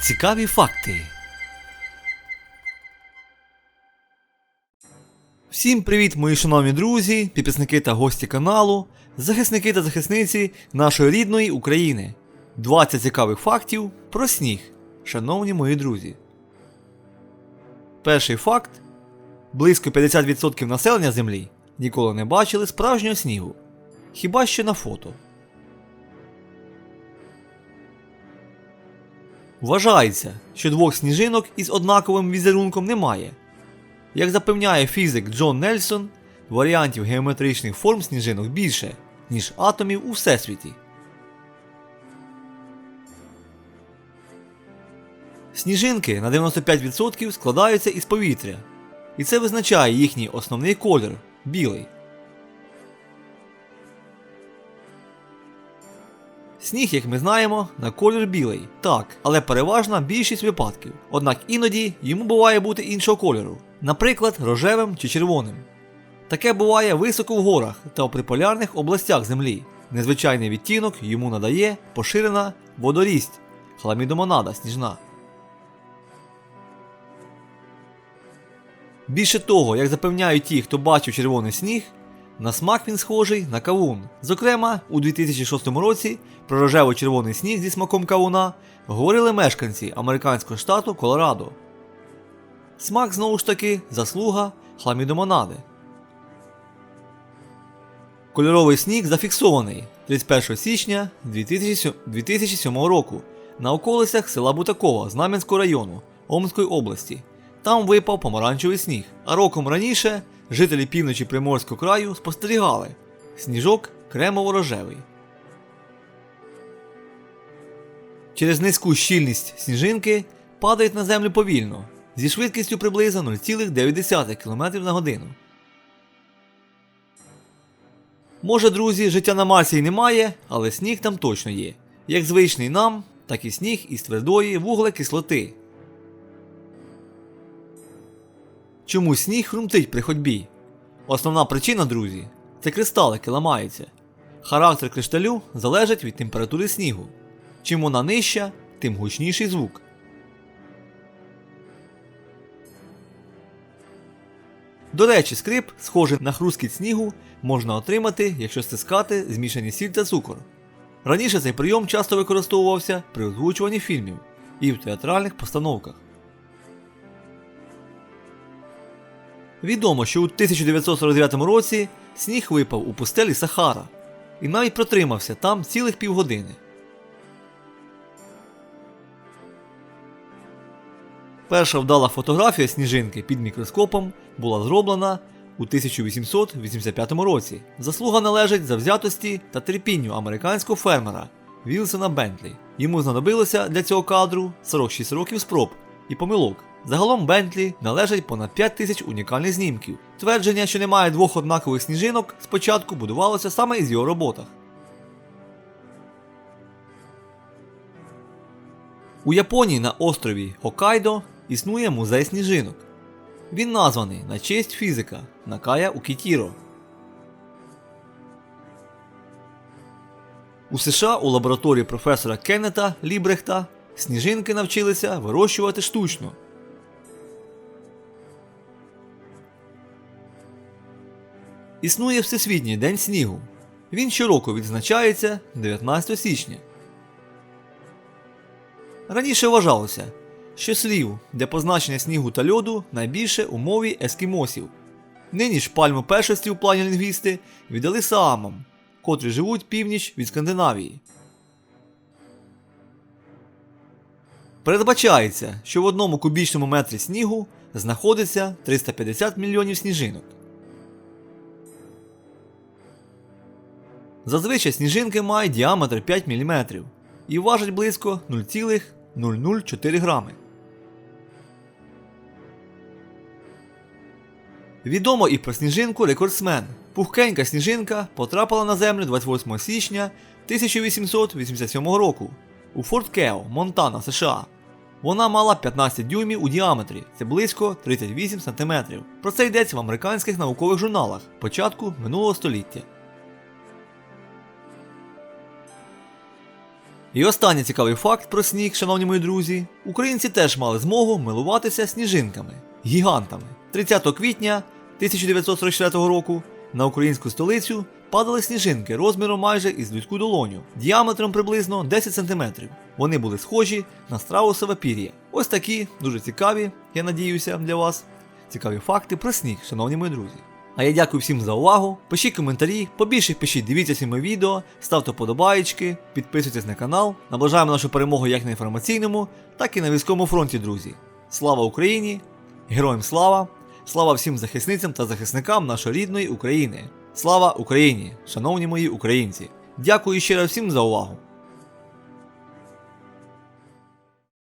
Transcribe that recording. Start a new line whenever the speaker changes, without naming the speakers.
Цікаві факти. Всім привіт, мої шановні друзі, підписники та гості каналу, захисники та захисниці нашої рідної України. 20 цікавих фактів про сніг, шановні мої друзі. Перший факт: близько 50% населення Землі ніколи не бачили справжнього снігу. Хіба що на фото. Вважається, що двох сніжинок із однаковим візерунком немає. Як запевняє фізик Джон Нельсон, варіантів геометричних форм сніжинок більше, ніж атомів у всесвіті. Сніжинки на 95% складаються із повітря, і це визначає їхній основний колір білий. Сніг, як ми знаємо, на колір білий, так, але переважна більшість випадків. Однак іноді йому буває бути іншого кольору, наприклад, рожевим чи червоним. Таке буває високо в горах та у приполярних областях Землі. Незвичайний відтінок йому надає поширена водорість хламідомонада сніжна. Більше того, як запевняють ті, хто бачив червоний сніг, на смак він схожий на кавун. Зокрема, у 2006 році про рожево-червоний сніг зі смаком кавуна говорили мешканці американського штату Колорадо. Смак знову ж таки заслуга хламідомонади. Кольоровий сніг зафіксований 31 січня 2007 року на околицях села Бутакова Знам'янського району Омської області. Там випав помаранчевий сніг, а роком раніше жителі півночі Приморського краю спостерігали сніжок кремово-рожевий. Через низьку щільність сніжинки падають на землю повільно зі швидкістю приблизно 0,9 км на годину. Може, друзі, життя на Марсі й немає, але сніг там точно є. Як звичний нам, так і сніг із твердої вуглекислоти. Чому сніг хрумтить при ходьбі? Основна причина, друзі, це кристалики ламаються. Характер кришталю залежить від температури снігу. Чим вона нижча, тим гучніший звук. До речі, скрип, схожий на хрускіт снігу, можна отримати, якщо стискати змішані сіль та цукор. Раніше цей прийом часто використовувався при озвучуванні фільмів і в театральних постановках. Відомо, що у 1949 році сніг випав у пустелі Сахара і навіть протримався там цілих півгодини. Перша вдала фотографія сніжинки під мікроскопом була зроблена у 1885 році. Заслуга належить завзятості та терпінню американського фермера Вілсона Бентлі. Йому знадобилося для цього кадру 46 років спроб і помилок. Загалом Бентлі належить понад 5 тисяч унікальних знімків. Твердження, що немає двох однакових сніжинок, спочатку будувалося саме із його роботах. У Японії на острові Хоккайдо існує музей сніжинок. Він названий на честь фізика Накая Укітіро. У США у лабораторії професора Кеннета Лібрехта сніжинки навчилися вирощувати штучно. Існує Всесвітній день снігу. Він щороку відзначається 19 січня. Раніше вважалося, що слів для позначення снігу та льоду найбільше у мові ескімосів. Нині ж пальму першості у плані лінгвісти віддали саамам, котрі живуть північ від Скандинавії. Передбачається, що в одному кубічному метрі снігу знаходиться 350 мільйонів сніжинок. Зазвичай сніжинки мають діаметр 5 мм і важать близько 0,004 грами. Відомо і про сніжинку рекордсмен. Пухкенька сніжинка потрапила на землю 28 січня 1887 року у Форт Кео, Монтана, США. Вона мала 15 дюймів у діаметрі, це близько 38 см. Про це йдеться в американських наукових журналах початку минулого століття. І останній цікавий факт про сніг, шановні мої друзі. Українці теж мали змогу милуватися сніжинками, гігантами. 30 квітня 1944 року на українську столицю падали сніжинки розміром майже із людську долоню, діаметром приблизно 10 см. Вони були схожі на страусове пір'я. Ось такі дуже цікаві, я надіюся, для вас. Цікаві факти про сніг, шановні мої друзі. А я дякую всім за увагу. Пишіть коментарі, побільше пишіть, дивіться всі мої відео, ставте вподобаєчки, підписуйтесь на канал. Наближаємо нашу перемогу як на інформаційному, так і на військовому фронті, друзі. Слава Україні! Героям слава! Слава всім захисницям та захисникам нашої рідної України! Слава Україні! Шановні мої українці! Дякую ще раз всім за увагу!